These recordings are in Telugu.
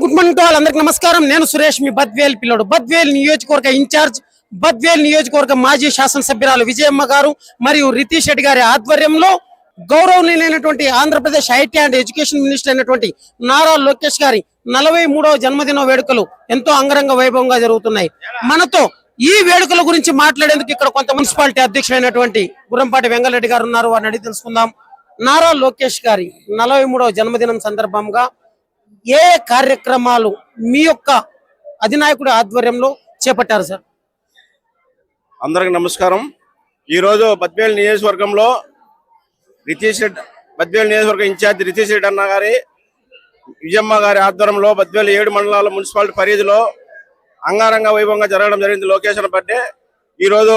గుడ్ మార్నింగ్ టు అందరికి నమస్కారం. నేను సురేష్ మీ బద్వేల్ పిల్లడు. బద్వేల్ నియోజకవర్గ ఇన్ఛార్జ్ బద్వేల్ నియోజకవర్గ మాజీ శాసనసభ్యురాలు విజయమ్మ గారు మరియు రితీష్ రెడ్డి గారి ఆధ్వర్యంలో గౌరవనీయులైనటువంటి Andhra Pradesh IT and education minister అయినటువంటి నారా లోకేష్ గారి నలభై మూడవ జన్మదిన వేడుకలు ఎంతో అంగరంగ వైభవంగా జరుగుతున్నాయి. మనతో ఈ వేడుకల గురించి మాట్లాడేందుకు ఇక్కడ కొంత మున్సిపాలిటీ అధ్యక్షుడైనటువంటి గురంపాటి వెంగళరెడ్డి గారు ఉన్నారు. వారిని అడిగి తెలుసుకుందాం. నారా లోకేష్ గారి నలభై మూడవ జన్మదినం సందర్భంగా ఏ కార్యక్రమాలు మీ యొక్క అధినాయకుడి ఆధ్వర్యంలో చేపట్టారు సార్? అందరికి నమస్కారం. ఈరోజు బద్వేలు నియోజకవర్గంలో రితీష్ రెడ్డి బద్వేలు నియోజకవర్గం ఇన్ఛార్జ్ రితీష్ రెడ్డి అన్న గారి విజయమ్మ గారి ఆధ్వర్యంలో బద్వేలు ఏడు మండలాల మున్సిపాలిటీ పరిధిలో అంగారంగ వైభవంగా జరగడం జరిగింది. లొకేషన్ బట్టే ఈరోజు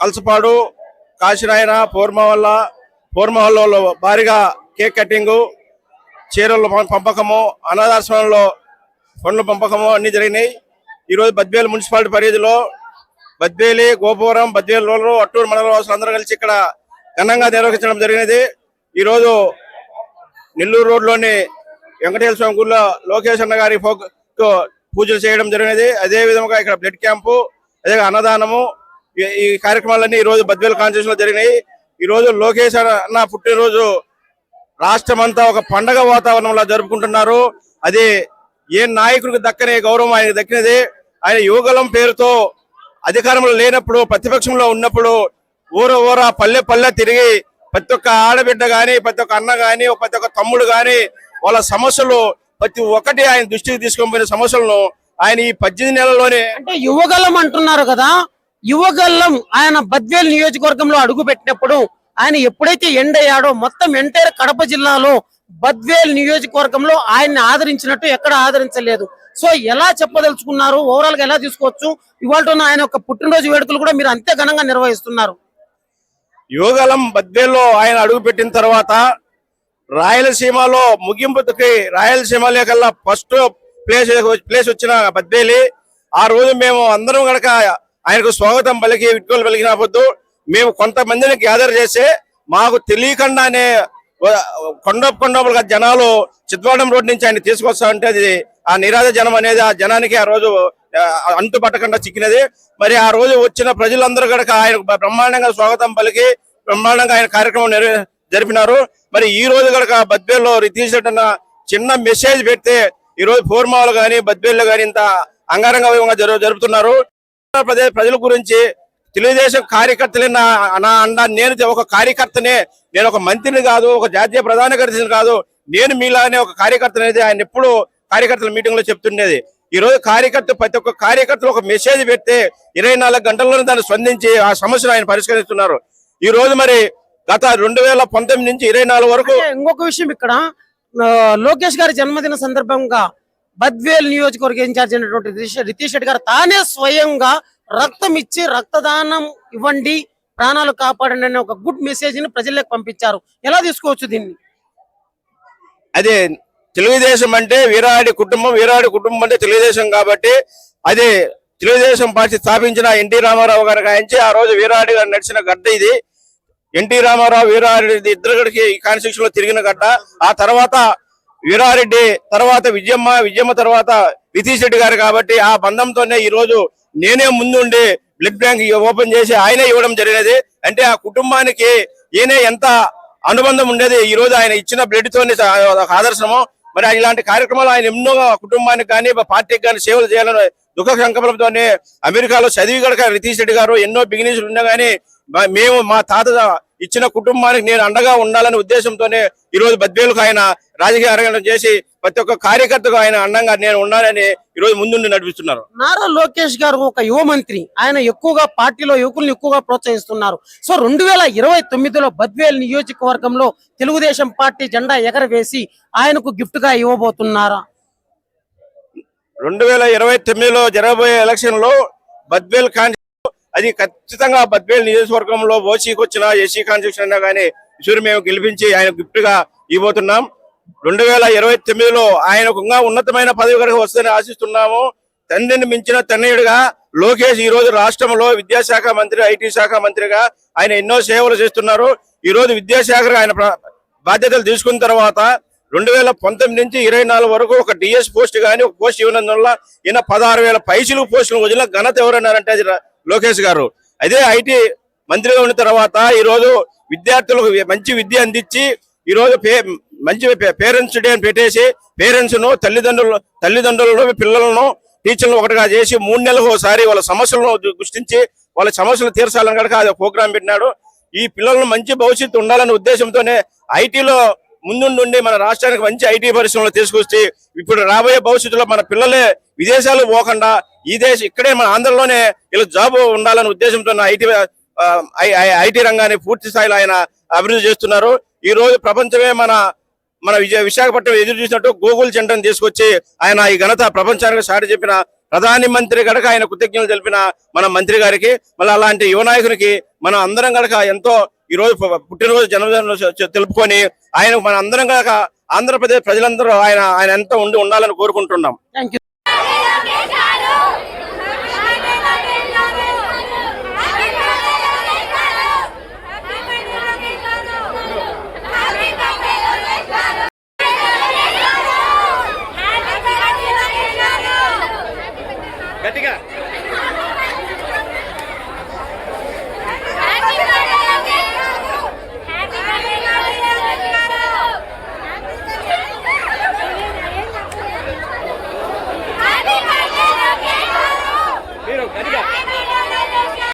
కలసపాడు కాశీనాయన పూర్మవల్ల పూర్మహల్లో భారీగా కేక్ కటింగు చీరల పంపకము అనాథాశ్రమంలో పండ్ల పంపకము అన్ని జరిగినాయి. ఈరోజు బద్వేలు మున్సిపాలిటీ పరిధిలో బద్వేలి గోపురం బద్వేలు రోడ్లు అట్టూరు మండల వాసులు అందరూ కలిసి ఇక్కడ ఘనంగా నిర్వహించడం జరిగినది. ఈరోజు నెల్లూరు రోడ్లోని వెంకటేశ్వర స్వామి గుడిలో లోకేష్ అన్న గారి ఫోక్తో పూజలు చేయడం జరిగినది. అదే విధంగా ఇక్కడ బ్లడ్ క్యాంపు అదే అన్నదానము ఈ- కార్యక్రమాలన్నీ ఈ రోజు కాన్స్టిట్యూషన్లో లో జరిగినాయి. ఈ రోజు లోకేష్ అన్న పుట్టినరోజు రాష్ట్రం అంతా ఒక పండగ వాతావరణంలో జరుపుకుంటున్నారు. అది ఏ నాయకుడికి దక్కనే గౌరవం ఆయనకు దక్కినది. ఆయన యువగలం పేరుతో అధికారంలో లేనప్పుడు ప్రతిపక్షంలో ఉన్నప్పుడు ఊర ఊర పల్లె పల్లె తిరిగి ప్రతి ఒక్క ఆడబిడ్డ కానీ ప్రతి ఒక్క అన్న గాని ప్రతి ఒక్క తమ్ముడు కానీ వాళ్ళ సమస్యలు ప్రతి ఒక్కటి ఆయన దృష్టికి తీసుకొని పోయిన సమస్యలను ఆయన ఈ పద్దెనిమిది నెలల్లోనే అంటే యువగలం అంటున్నారు కదా. యువగల్లం ఆయన బద్వేల్ నియోజకవర్గంలో అడుగు పెట్టినప్పుడు ఆయన ఎప్పుడైతే ఎండ్ అయ్యాడో మొత్తం ఎంటైర్ కడప జిల్లాలో బద్వేల్ నియోజకవర్గంలో ఆయన్ని ఆదరించినట్టు ఎక్కడ ఆదరించలేదు. సో ఎలా చెప్పదలుచుకున్నారు? ఓవరాల్గా ఎలా తీసుకోవచ్చు? ఇవాళ ఆయన యొక్క పుట్టినరోజు వేడుకలు కూడా మీరు అంతే ఘనంగా నిర్వహిస్తున్నారు. యోగలం బద్వేల్లో ఆయన అడుగు పెట్టిన తర్వాత రాయలసీమలో ముగింపుకి రాయలసీమలో కల్లా ఫస్ట్ ప్లేస్ ప్లేస్ వచ్చిన బద్వేలి. ఆ రోజు మేము అందరం కనుక ఆయనకు స్వాగతం పలికి విట్కోలు పలికిన మేము కొంతమందిని గ్యాదర్ చేసి మాకు తెలియకుండానే కొండ కొండలుగా జనాలు చిత్వాడం రోడ్ నుంచి ఆయన తీసుకొస్తా ఉంటే అది ఆ నిరాధ జనం అనేది ఆ జనానికి ఆ రోజు అంటు పట్టకుండా చిక్కినది. మరి ఆ రోజు వచ్చిన ప్రజలందరూ కనుక ఆయన బ్రహ్మాండంగా స్వాగతం పలికి బ్రహ్మాండంగా ఆయన కార్యక్రమం జరిపినారు. మరి ఈ రోజు కనుక బద్వేల్లో రితీష్ రెడ్డి చిన్న మెసేజ్ పెడితే ఈ రోజు ఫోర్మాలు కానీ బద్వేల్లో కానీ ఇంత అంగరంగ వైభవంగా జరుపుతున్నారు. ఆంధ్రప్రదేశ్ ప్రజల గురించి తెలుగుదేశం కార్యకర్తలే నా నా అండ. నేను ఒక కార్యకర్తనే. నేను ఒక మంత్రిని కాదు ఒక జాతీయ ప్రధాన కార్యదర్శిని కాదు. నేను మీలానే ఒక కార్యకర్త అనేది ఆయన ఎప్పుడు కార్యకర్తల మీటింగ్లో చెప్తుండేది. ఈ రోజు కార్యకర్త ప్రతి ఒక్క కార్యకర్తలు ఒక మెసేజ్ పెడితే ఇరవై నాలుగు గంటల్లోనే దాన్ని స్పందించి ఆ సమస్యను ఆయన పరిష్కరిస్తున్నారు. ఈ రోజు మరి గత రెండు వేల పంతొమ్మిది నుంచి ఇరవై నాలుగు వరకు ఇంకొక విషయం ఇక్కడ. లోకేష్ గారి జన్మదిన సందర్భంగా బద్వేల్ నియోజకవర్గ ఇన్ఛార్జ్ అయినటువంటి రితీష్ రెడ్డి గారు తానే స్వయంగా రక్తం ఇచ్చి రక్తదానం ఇవ్వండి. ప్రాణాలు కాపాడండి అనే ఒక గుడ్ మెసేజ్ని ప్రజలకు పంపించారు. ఎలా తీసుకోవచ్చు దీన్ని? అదే తెలుగుదేశం అంటే వీరాడి కుటుంబం వీరాడి కుటుంబం అంటే తెలుగుదేశం కాబట్టి అదే తెలుగుదేశం పార్టీ స్థాపించిన ఎన్టీ రామారావు గారి గాయించి ఆ రోజు వీరాడి గారు నడిచిన గడ్డ ఇది. ఎన్టీ రామారావు వీరారెడ్డి ఇద్దరికి గడికి కాన్స్టిట్యూషన్లో తిరిగిన గడ్డ. ఆ తర్వాత వీరారెడ్డి తర్వాత విజయమ్మ విజయమ్మ తర్వాత నితీష్ రెడ్డి గారు కాబట్టి ఆ బంధంతోనే ఈ రోజు నేనే ముందుండి బ్లడ్ బ్యాంక్ ఓపెన్ చేసి ఆయనే ఇవ్వడం జరిగినది. అంటే ఆ కుటుంబానికి ఈయన ఎంత అనుబంధం ఉండేది ఈ రోజు ఆయన ఇచ్చిన బ్లడ్ తోనే ఒక ఆదర్శము. మరి ఇలాంటి కార్యక్రమాలు ఆయన ఎన్నో కుటుంబానికి కానీ పార్టీకి కానీ సేవలు చేయాలని దుఃఖ సంకల్పంతోనే అమెరికాలో చదివి గడక రితీష్ రెడ్డి గారు ఎన్నో బిగినీస్ ఉన్నా గానీ మేము మా తాత ఇచ్చిన కుటుంబానికి నేను అండగా ఉండాలనే ఉద్దేశంతోనే ఈ రోజు బద్వేలకు ఆయన రాజకీయ అరంగం చేసి ప్రతి ఒక్క కార్యకర్తకు ఆయన అండంగా నేను ఉండాలని ఈ రోజు ముందుండి నడిపిస్తున్నారు. నారా లోకేష్ గారు ఒక యువ మంత్రి. ఆయన ఎక్కువగా పార్టీలో యువకుల్ని ఎక్కువగా ప్రోత్సహిస్తున్నారు. సో రెండు వేల ఇరవై తొమ్మిదిలో బద్వేల్ నియోజకవర్గంలో తెలుగుదేశం పార్టీ జెండా ఎగరవేసి ఆయనకు గిఫ్ట్గా ఇవ్వబోతున్నారా? రెండు వేల ఇరవై తొమ్మిదిలో జరగబోయే ఎలక్షన్లో బద్వేల్ కాన్ అది ఖచ్చితంగా బద్వేల్ నియోజకవర్గంలో ఓసీకి వచ్చిన ఎస్సీ కాన్స్టిట్యూషన్ అయినా కానీ మేము గెలిపించి ఆయన గిఫ్ట్గా ఇవ్వబోతున్నాం. రెండు వేల ఇరవై తొమ్మిదిలో ఆయనకు ఇంకా ఉన్నతమైన పదవి కనుక వస్తుందని ఆశిస్తున్నాము. తండ్రిని మించిన తన్నయుడిగా లోకేష్ ఈ రోజు రాష్ట్రంలో విద్యాశాఖ మంత్రి ఐటీ శాఖ మంత్రిగా ఆయన ఎన్నో సేవలు చేస్తున్నారు. ఈ రోజు విద్యాశాఖ ఆయన బాధ్యతలు తీసుకున్న తర్వాత రెండు వేల పంతొమ్మిది నుంచి ఇరవై నాలుగు వరకు ఒక డిఎస్ పోస్ట్ కానీ ఒక పోస్ట్ ఇవ్వనందువల్ల ఈయన పదహారు వేల పైసలు పోస్టులు వదిలిన ఘనత ఎవరన్నారంటే అది లోకేష్ గారు. అదే ఐటీ మంత్రిగా ఉన్న తర్వాత ఈ రోజు విద్యార్థులకు మంచి విద్య అందించి ఈ రోజు పే- మంచి పేరెంట్స్ డే అని పెట్టేసి పేరెంట్స్ను తల్లిదండ్రులు తల్లిదండ్రులను పిల్లలను టీచర్లను ఒకటిగా చేసి మూడు నెలలకు ఒకసారి వాళ్ళ సమస్యలను గుర్తించి వాళ్ళ సమస్యలు తీర్చాలని కనుక అది ప్రోగ్రాం పెట్టినాడు. ఈ పిల్లలను మంచి భవిష్యత్తు ఉండాలనే ఉద్దేశంతోనే ఐటీలో ముందుండి మన రాష్ట్రానికి మంచి ఐటీ పరిశ్రమలు తీసుకొచ్చి ఇప్పుడు రాబోయే భవిష్యత్తులో మన పిల్లలే విదేశాలు పోకుండా ఈ దేశం ఇక్కడే మన ఆంధ్రలోనే ఇలా జాబ్ ఉండాలనే ఉద్దేశంతో ఐటీ ఐటీ రంగాన్ని పూర్తి స్థాయిలో ఆయన అభివృద్ధి చేస్తున్నారు. ఈ రోజు ప్రపంచమే మన మన విజయ విశాఖపట్నం ఎదురు చూసినట్టు గూగుల్ జెండను తీసుకొచ్చి ఆయన ఈ ఘనత ప్రపంచానికి సాటి చెప్పిన ప్రధాని మంత్రి గడక ఆయన కృతజ్ఞతలు తెలిపిన మన మంత్రి గారికి మళ్ళీ అలాంటి యువనాయకునికి మనం అందరం గడక ఎంతో ఈ రోజు పుట్టినరోజు జన్మదిన తెలుపుకొని ఆయన మన అందరం గడక ఆంధ్రప్రదేశ్ ప్రజలందరూ ఆయన ఆయన ఎంతో ఉండి ఉండాలని కోరుకుంటున్నాం.